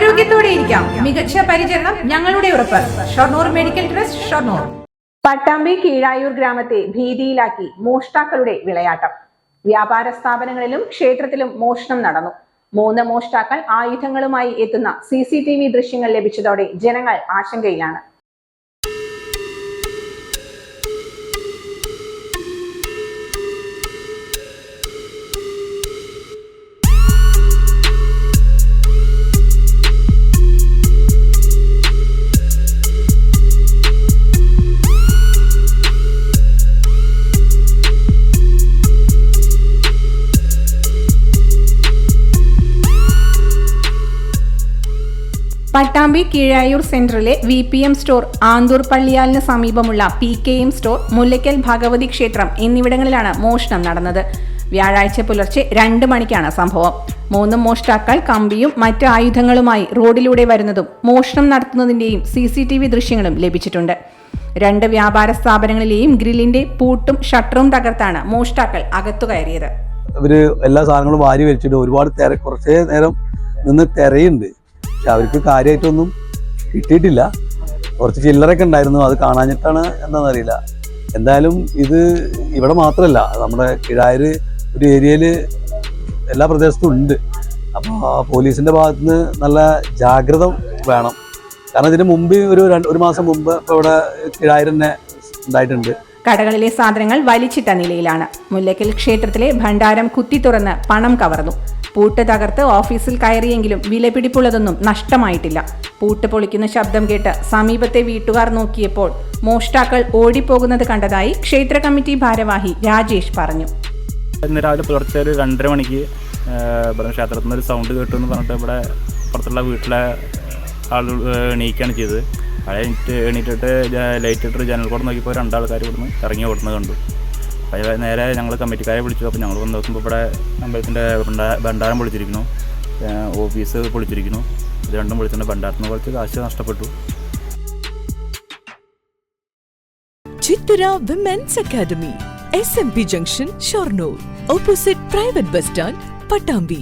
ആരോഗ്യത്തോടെ ഇരിക്കാം മികച്ച പരിചരണം ഞങ്ങളുടെ ഉറപ്പ്. Shoranur medical trust Shoranur. Pattambi Keezhayur ഗ്രാമത്തെ ഭീതിയിലാക്കി മോഷ്ടാക്കളുടെ വിളയാട്ടം. വ്യാപാര സ്ഥാപനങ്ങളിലും ക്ഷേത്രത്തിലും മോഷണം നടന്നു. മൂന്ന് മോഷ്ടാക്കൾ ആയുധങ്ങളുമായി എത്തുന്ന സി സി ടി വി ദൃശ്യങ്ങൾ ലഭിച്ചതോടെ ജനങ്ങൾ ആശങ്കയിലാണ്. Pattambi Keezhayur സെൻട്രലിലെ V P M store Anthoor പള്ളിയാലിന് സമീപമുള്ള P K M store Mullakkal Bhagavathi ക്ഷേത്രം എന്നിവിടങ്ങളിലാണ് മോഷണം നടന്നത്. വ്യാഴാഴ്ച പുലർച്ചെ രണ്ട് മണിക്കാണ് സംഭവം. മൂന്ന് മോഷ്ടാക്കൾ കമ്പിയും മറ്റ് ആയുധങ്ങളുമായി റോഡിലൂടെ വരുന്നതും മോഷണം നടത്തുന്നതിന്റെയും സി സി ടി വി ദൃശ്യങ്ങളും ലഭിച്ചിട്ടുണ്ട്. രണ്ട് വ്യാപാര സ്ഥാപനങ്ങളിലെയും ഗ്രില്ലിന്റെ പൂട്ടും ഷട്ടറും തകർത്താണ് മോഷ്ടാക്കൾ അകത്തു കയറിയത്. ഇവർ എല്ലാ സാധനങ്ങളും വാരി വലിച്ചിട്ട് ഒരുപാട് കുറച്ചേ നേരം നിന്ന് തിരയുണ്ട് പക്ഷെ അവർക്ക് കാര്യമായിട്ടൊന്നും കിട്ടിയിട്ടില്ല. കുറച്ച് ചില്ലറൊക്കെ ഉണ്ടായിരുന്നു അത് കാണാഞ്ഞിട്ടാണ് എന്താണെന്നറിയില്ല എന്തായാലും ഇത് ഇവിടെ മാത്രമല്ല നമ്മുടെ കിഴായൂർ ഒരു ഏരിയയിൽ എല്ലാ പ്രദേശത്തും ഉണ്ട്. അപ്പോൾ പോലീസിന്റെ ഭാഗത്ത് നിന്ന് നല്ല ജാഗ്രത വേണം. കാരണം ഇതിന് മുമ്പ് ഒരു ഒരു മാസം മുമ്പ് ഇപ്പോൾ ഇവിടെ കിഴായൂർ തന്നെ ഉണ്ടായിട്ടുണ്ട്. കടകളിലെ സാധനങ്ങൾ വലിച്ചിട്ട നിലയിലാണ്. മുല്ലക്കൽ ക്ഷേത്രത്തിലെ ഭണ്ഡാരം കുത്തി തുറന്ന് പണം കവർന്നു. പൂട്ട് തകർത്ത് ഓഫീസിൽ കയറിയെങ്കിലും വിലപിടിപ്പുള്ളതൊന്നും നഷ്ടമായിട്ടില്ല. പൂട്ട് പൊളിക്കുന്ന ശബ്ദം കേട്ട് സമീപത്തെ വീട്ടുകാർ നോക്കിയപ്പോൾ മോഷ്ടാക്കൾ ഓടിപ്പോകുന്നത് കണ്ടതായി ക്ഷേത്ര കമ്മിറ്റി ഭാരവാഹി രാജേഷ് പറഞ്ഞു. ഇന്ന് രാവിലെ പുലർച്ചെ ഒരു രണ്ടര മണിക്ക് ക്ഷേത്രത്തിൽ നിന്ന് ഒരു സൗണ്ട് കേട്ടു എന്ന് പറഞ്ഞിട്ട് ഇവിടെ പുറത്തുള്ള വീട്ടിലെ ആളുകൾ എണീക്കുകയാണ് ചെയ്തത്. എണീറ്റ് എണീറ്റിട്ട് ലൈറ്റ് ഇട്ടിട്ട് ജനൽ കൂടെ നോക്കിയപ്പോൾ രണ്ടാൾക്കാർ ഇവിടുന്ന് ഇറങ്ങി ഓടുന്നത് കണ്ടു. അപ്പോൾ നേരെ ഞങ്ങൾ കമ്മിറ്റിക്കാരെ വിളിച്ചു. അപ്പോൾ ഞങ്ങൾ വന്ന് നോക്കുമ്പോൾ ഇവിടെ അമ്പലത്തിന്റെ ഭണ്ഡാരം പൊളിച്ചിരിക്കുന്നു. ഓഫീസ് പൊളിച്ചിരിക്കുന്നു. ഇത് രണ്ടും പൊളിച്ചിട്ടുണ്ട്. ഭണ്ഡാരത്തിന് കുറച്ച് കാശ് നഷ്ടപ്പെട്ടു. Chithura women's academy S M P junction Shoranur opposite private bus stand Pattambi